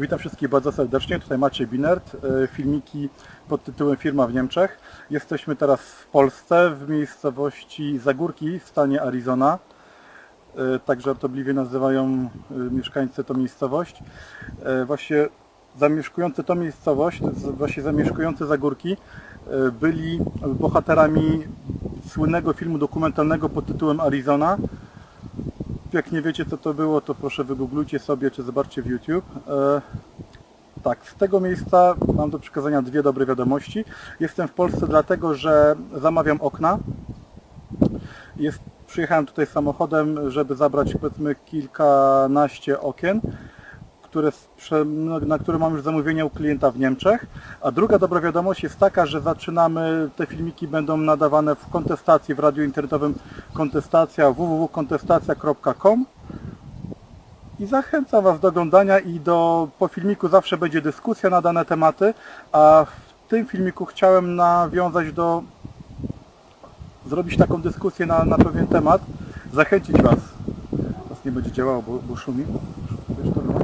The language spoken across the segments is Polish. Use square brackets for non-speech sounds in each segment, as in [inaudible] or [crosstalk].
Witam wszystkich bardzo serdecznie, tutaj Maciej Binert, e, filmiki pod tytułem Firma w Niemczech. Jesteśmy teraz w Polsce, w miejscowości Zagórki w stanie Arizona. E, Tak żartobliwie nazywają e, mieszkańcy tą miejscowość. Właśnie zamieszkujący tą miejscowość, właśnie zamieszkujący Zagórki byli bohaterami słynnego filmu dokumentalnego pod tytułem Arizona. Jak nie wiecie co to było, to proszę wygooglujcie sobie, czy zobaczcie w YouTube. E, tak, z tego miejsca mam do przekazania dwie dobre wiadomości. Jestem w Polsce dlatego, że zamawiam okna. Jest, przyjechałem tutaj samochodem, żeby zabrać powiedzmy kilkanaście okien, które, no, na które mam już zamówienie u klienta w Niemczech. A druga dobra wiadomość jest taka, że zaczynamy, te filmiki będą nadawane w kontestacji, w radiu internetowym kontestacja www.kontestacja.com i zachęcam Was do oglądania i do, po filmiku zawsze będzie dyskusja na dane tematy, a w tym filmiku chciałem nawiązać do, zrobić taką dyskusję na, na pewien temat, zachęcić Was. Teraz nie będzie działało, bo, bo szumi. Wiesz, to było?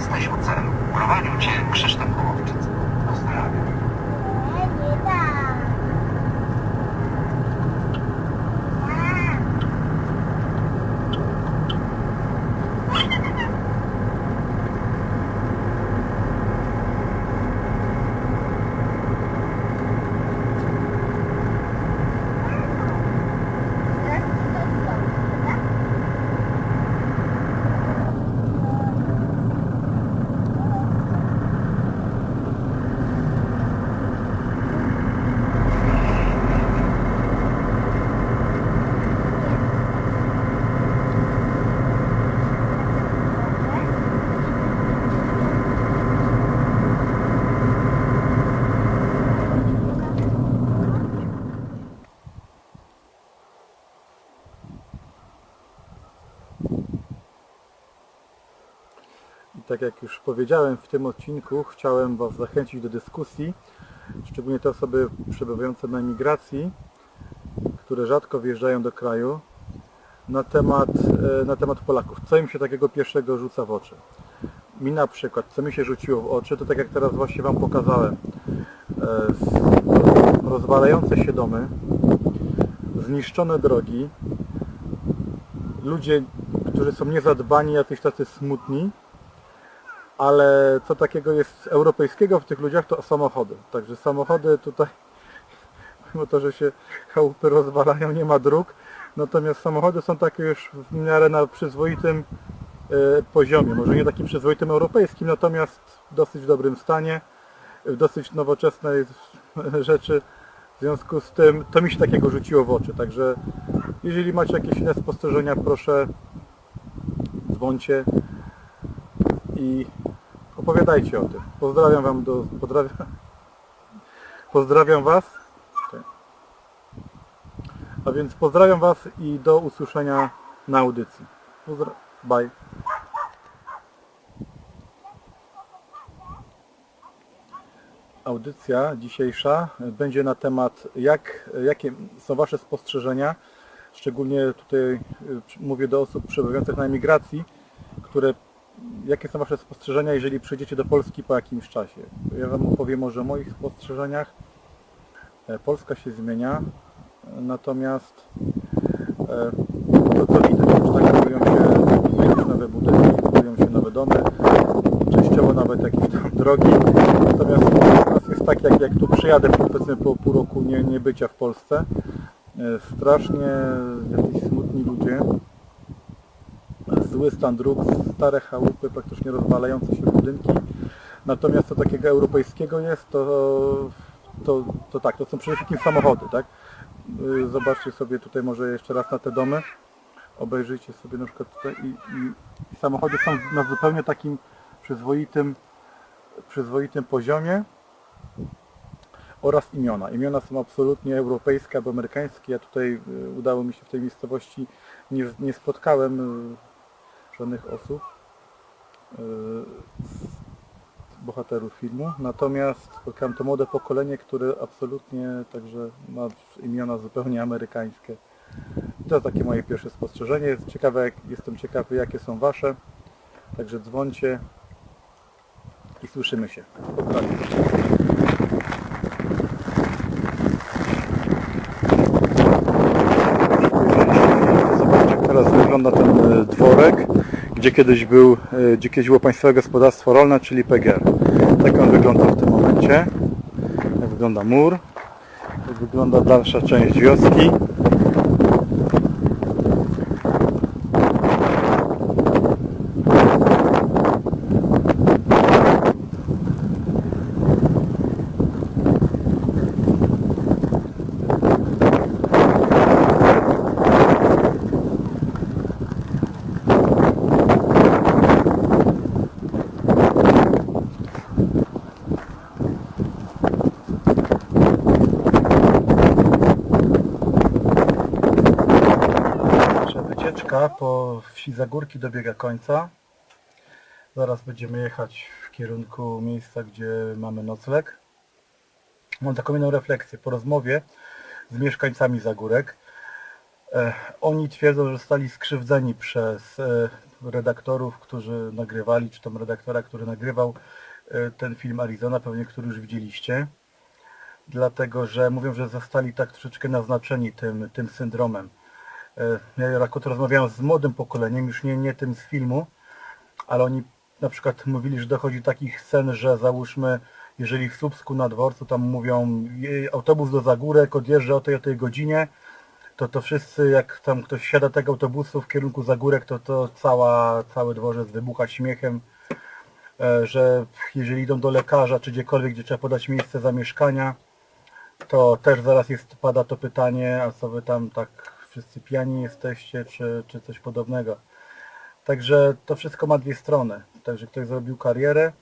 Jesteś u Prowadził Cię Krzysztof tak jak już powiedziałem w tym odcinku, chciałem Was zachęcić do dyskusji, szczególnie te osoby przebywające na emigracji, które rzadko wjeżdżają do kraju, na temat, e, na temat Polaków. Co im się takiego pierwszego rzuca w oczy? Mi na przykład, co mi się rzuciło w oczy, to tak jak teraz właśnie Wam pokazałem, e, rozwalające się domy, zniszczone drogi, ludzie, którzy są niezadbani, jacyś tacy smutni, ale co takiego jest europejskiego w tych ludziach, to samochody. Także samochody tutaj, [laughs] mimo to, że się chałupy rozwalają, nie ma dróg, natomiast samochody są takie już w miarę na przyzwoitym e, poziomie, może nie takim przyzwoitym europejskim, natomiast w dosyć dobrym stanie, w dosyć nowoczesnej [laughs] rzeczy. W związku z tym to mi się takiego rzuciło w oczy. Także jeżeli macie jakieś inne spostrzeżenia, proszę dzwońcie i opowiadajcie o tym. Pozdrawiam Wam do. Pozdrawiam, pozdrawiam Was. A więc pozdrawiam Was i do usłyszenia na audycji. Pozdra- Bye. Audycja dzisiejsza będzie na temat jak, jakie są Wasze spostrzeżenia, szczególnie tutaj y, mówię do osób przebywających na emigracji, które jakie są Wasze spostrzeżenia, jeżeli przyjdziecie do Polski po jakimś czasie? Ja Wam opowiem może o moich spostrzeżeniach. E, Polska się zmienia, e, natomiast e, to co widać, że tak budują się nowe budynki, budują się nowe domy, częściowo nawet jakieś tam drogi. Natomiast jest tak, jak, jak tu przyjadę powiedzmy po pół roku nie, nie bycia w Polsce. Strasznie jacyś smutni ludzie, zły stan dróg, stare chałupy, praktycznie rozwalające się budynki. Natomiast co takiego europejskiego jest, to, to, to tak, to są przede wszystkim samochody, tak? y, zobaczcie sobie tutaj może jeszcze raz na te domy. Obejrzyjcie sobie na przykład tutaj i, i, samochody są na zupełnie takim przyzwoitym, przyzwoitym poziomie oraz imiona. Imiona są absolutnie europejskie albo amerykańskie. Ja tutaj y, udało mi się w tej miejscowości, nie, nie spotkałem żadnych osób, z bohaterów filmu. Natomiast spotkałem to młode pokolenie, które absolutnie także ma imiona zupełnie amerykańskie. To takie moje pierwsze spostrzeżenie. Ciekawe, jestem ciekawy, jakie są Wasze. Także dzwońcie i słyszymy się. Pozdrawiam. Zobaczcie, teraz wygląda ten e, dworek, gdzie kiedyś był, e, gdzie kiedyś było Państwowe Gospodarstwo Rolne, czyli PGR. Tak on wygląda w tym momencie. Jak wygląda mur. Jak wygląda dalsza część wioski. Zagórki dobiega końca. Zaraz będziemy jechać w kierunku miejsca, gdzie mamy nocleg. Mam taką jedną refleksję po rozmowie z mieszkańcami Zagórek. E, oni twierdzą, że zostali skrzywdzeni przez e, redaktorów, którzy nagrywali, czy tam redaktora, który nagrywał e, ten film Arizona, pewnie który już widzieliście. Dlatego, że mówią, że zostali tak troszeczkę naznaczeni tym, tym syndromem. E, Ja akurat rozmawiałem z młodym pokoleniem, już nie, nie tym z filmu, ale oni na przykład mówili, że dochodzi do takich scen, że załóżmy, jeżeli w Słupsku na dworcu tam mówią "Je- autobus do Zagórek odjeżdża o tej o tej godzinie, to to wszyscy jak tam ktoś siada tego autobusu w kierunku Zagórek, to to cała, cały dworzec wybucha śmiechem, e, że jeżeli idą do lekarza czy gdziekolwiek, gdzie trzeba podać miejsce zamieszkania, to też zaraz jest, pada to pytanie, a co wy tam tak wszyscy pijani jesteście, czy, czy coś podobnego. Także to wszystko ma dwie strony. Także ktoś zrobił karierę,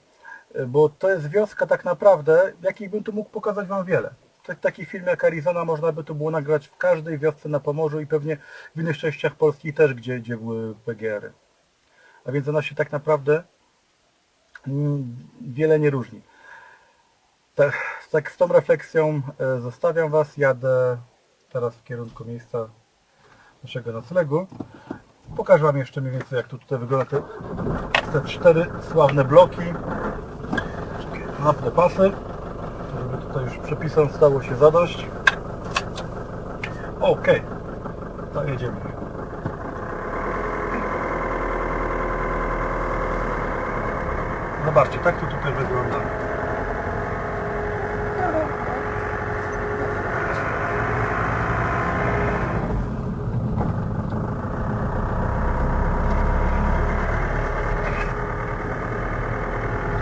y, bo to jest wioska tak naprawdę, jakich bym tu mógł pokazać Wam wiele. Tak, taki film jak Arizona można by tu było nagrać w każdej wiosce na Pomorzu i pewnie w innych częściach Polski też, gdzie, gdzie były PGR-y. A więc ona się tak naprawdę mm, wiele nie różni. Tak, tak z tą refleksją e, zostawiam Was. Jadę teraz w kierunku miejsca naszego noclegu. Pokażę Wam jeszcze mniej więcej jak to tutaj wygląda te, te cztery sławne bloki. Napne pasy, żeby tutaj już przepisom stało się zadość. Okej, to jedziemy. Zobaczcie, tak to tutaj wygląda.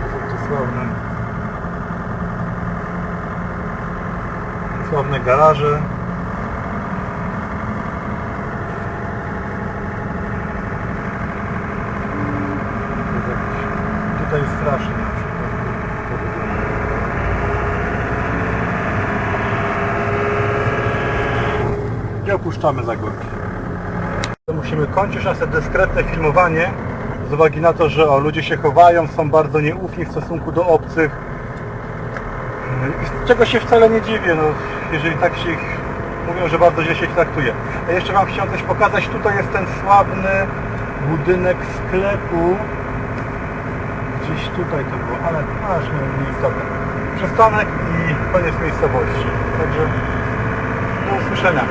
To są te sławne, sławne garaże. Tutaj strasznie na przykład. I opuszczamy Zagórki. Musimy kończyć nasze dyskretne filmowanie z uwagi na to, że o, ludzie się chowają, są bardzo nieufni w stosunku do obcych. Z czego się wcale nie dziwię, no, jeżeli tak się ich mówią, że bardzo źle się ich traktuje. A jeszcze Wam chciałem coś pokazać. Tutaj jest ten sławny budynek sklepu. Gdzieś tutaj to było, ale aż nie, nieistotne. Przystanek i koniec miejscowości. Także do usłyszenia.